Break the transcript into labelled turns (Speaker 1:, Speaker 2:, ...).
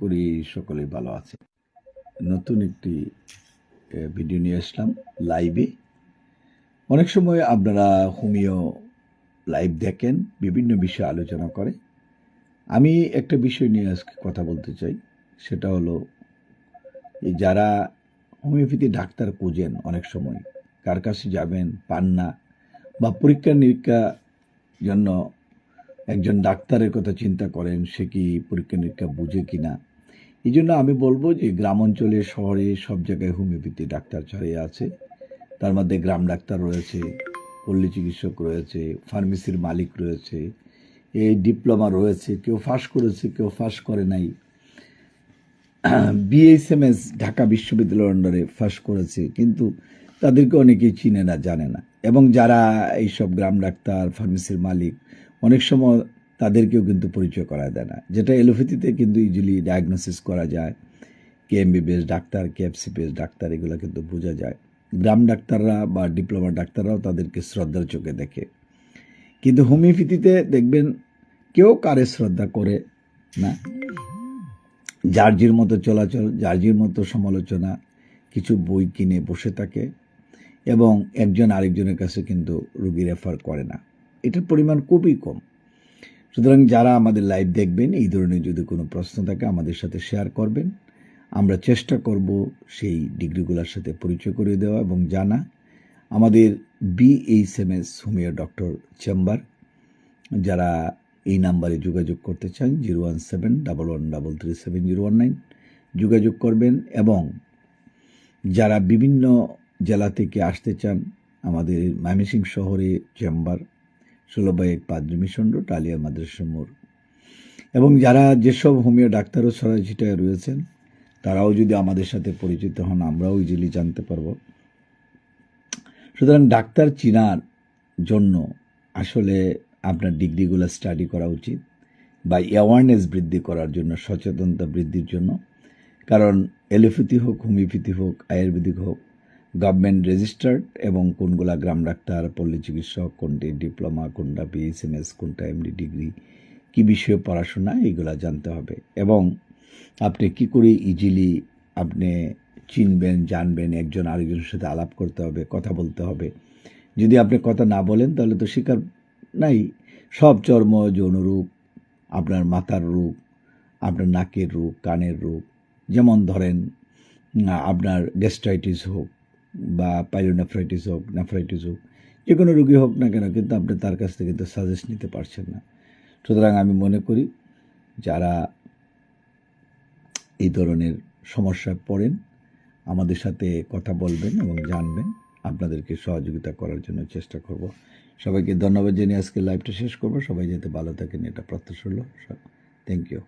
Speaker 1: করি সকলেই ভালো আছে। নতুন একটি ভিডিও নিয়ে আসলাম লাইভে অনেক সময় আপনারা হোমিও লাইভ দেখেন, বিভিন্ন বিষয়ে আলোচনা করে। আমি একটা বিষয় নিয়ে আজকে কথা বলতে চাই, সেটা হলো যারা হোমিওপ্যাথি ডাক্তার খুঁজেন অনেক সময়, কার কাছে যাবেন, পান না, বা পরীক্ষা নিরীক্ষা জন্য একজন ডাক্তারের কথা চিন্তা করেন, সে কি পরীক্ষা নিরীক্ষা বুঝে কি না এই জন্য আমি বলব যে গ্রাম অঞ্চলে, শহরে সব জায়গায় হোমিওপ্যাথি ডাক্তার ছাড়িয়ে আছে। তার মধ্যে গ্রাম ডাক্তার রয়েছে, পল্লী চিকিৎসক রয়েছে, ফার্মেসির মালিক রয়েছে এই ডিপ্লোমা রয়েছে, কেউ ফাঁস করেছে, কেউ ফাঁস করে নাই। বিএসএমএস ঢাকা বিশ্ববিদ্যালয়ের অন্ডারে ফাঁস করেছে, কিন্তু তাদেরকে অনেকেই চিনে না, জানে না। এবং যারা এইসব গ্রাম ডাক্তার ফার্মেসির মালিক, অনেক সময় তাদেরকেও কিন্তু পরিচয় করা দেয় না। যেটা এলোপ্যাথিতে কিন্তু ইজিলি ডায়াগনোসিস করা যায়। কে এমবিবিএস ডাক্তার কে এফসিপিএস ডাক্তার, এগুলো কিন্তু বোঝা যায়। গ্রাম ডাক্তাররা বা ডিপ্লোমা ডাক্তাররাও তাদেরকে শ্রদ্ধার চোখে দেখে। কিন্তু হোমিওপ্যাথিতে দেখবেন কেউ কারে শ্রদ্ধা করে না। জার্জির মতো চলাচল, জার্জির মতো সমালোচনা, কিছু বই কিনে বসে থাকে এবং একজন আরেকজনের কাছে কিন্তু রুগী রেফার করে না। এটার পরিমাণ খুবই কম। সুতরাং যারা আমাদের লাইভ দেখবেন, এই ধরনের যদি কোনো প্রশ্ন থাকে, আমাদের সাথে শেয়ার করবেন। আমরা চেষ্টা করব সেই ডিগ্রিগুলোর সাথে পরিচয় করে দেওয়া এবং জানা। আমাদের বিএইচএমএস হোমিও ডক্টর চেম্বার, যারা এই নাম্বারে যোগাযোগ করতে চান zero one seven double one double three seven zero one nine. যোগাযোগ করবেন এবং যারা বিভিন্ন জেলা থেকে আসতে চান, আমাদের ময়মনসিং শহরে চেম্বার ষোলো বাই এক পাদ্রি মিশন রোড আলিয়া মাদ্রাসা মোড়। এবং যারা যেসব হোমিও ডাক্তারও ছড়াছিটায় রয়েছেন, তারাও যদি আমাদের সাথে পরিচিত হন, আমরাও ইজিলি জানতে পারব। সুতরাং ডাক্তার চিনার জন্য আসলে আপনার ডিগ্রিগুলো স্টাডি করা উচিত বা অ্যাওয়ারনেস বৃদ্ধি করার জন্য, সচেতনতা বৃদ্ধির জন্য। কারণ এলোপ্যাথি হোক, হোমিওপ্যাথি হোক, আয়ুর্বেদিক হোক গভর্নমেন্ট রেজিস্টার্ড এবং কোনগুলা গ্রাম ডাক্তার, পল্লী চিকিৎসক, কোনটি ডিপ্লোমা কোনটা বিএসএমএস কোনটা এমডি ডিগ্রি কি বিষয়ে পড়াশোনা এইগুলা জানতে হবে। এবং আপনি কি করে ইজিলি আপনি চিনবেন, জানবেন, একজন আরেকজনের সাথে আলাপ করতে হবে, কথা বলতে হবে। যদি আপনি কথা না বলেন, তাহলে তো শিকার নাই। সব চর্ম যৌনরূপ আপনার মাথার রূপ, আপনার নাকের রূপ, কানের রূপ। যেমন ধরেন, আপনার গ্যাস্ট্রাইটিস হোক বা পাইলোনেফ্রাইটিস হোক নেফ্রাইটিস হোক যে কোনো রোগী হোক না কেন, কিন্তু আপনি তার কাছ থেকে কিন্তু সাজেস্ট নিতে পারছেন না। সুতরাং আমি মনে করি, যারা এই ধরনের সমস্যায় পড়েন, আমাদের সাথে কথা বলবেন এবং জানবেন, আপনাদেরকে সহযোগিতা করার জন্য চেষ্টা করব। সবাইকে ধন্যবাদ জানিয়ে আজকে লাইভটা শেষ করব। সবাই যাতে ভালো থাকেন, এটা প্রত্যাশা হলো। Thank you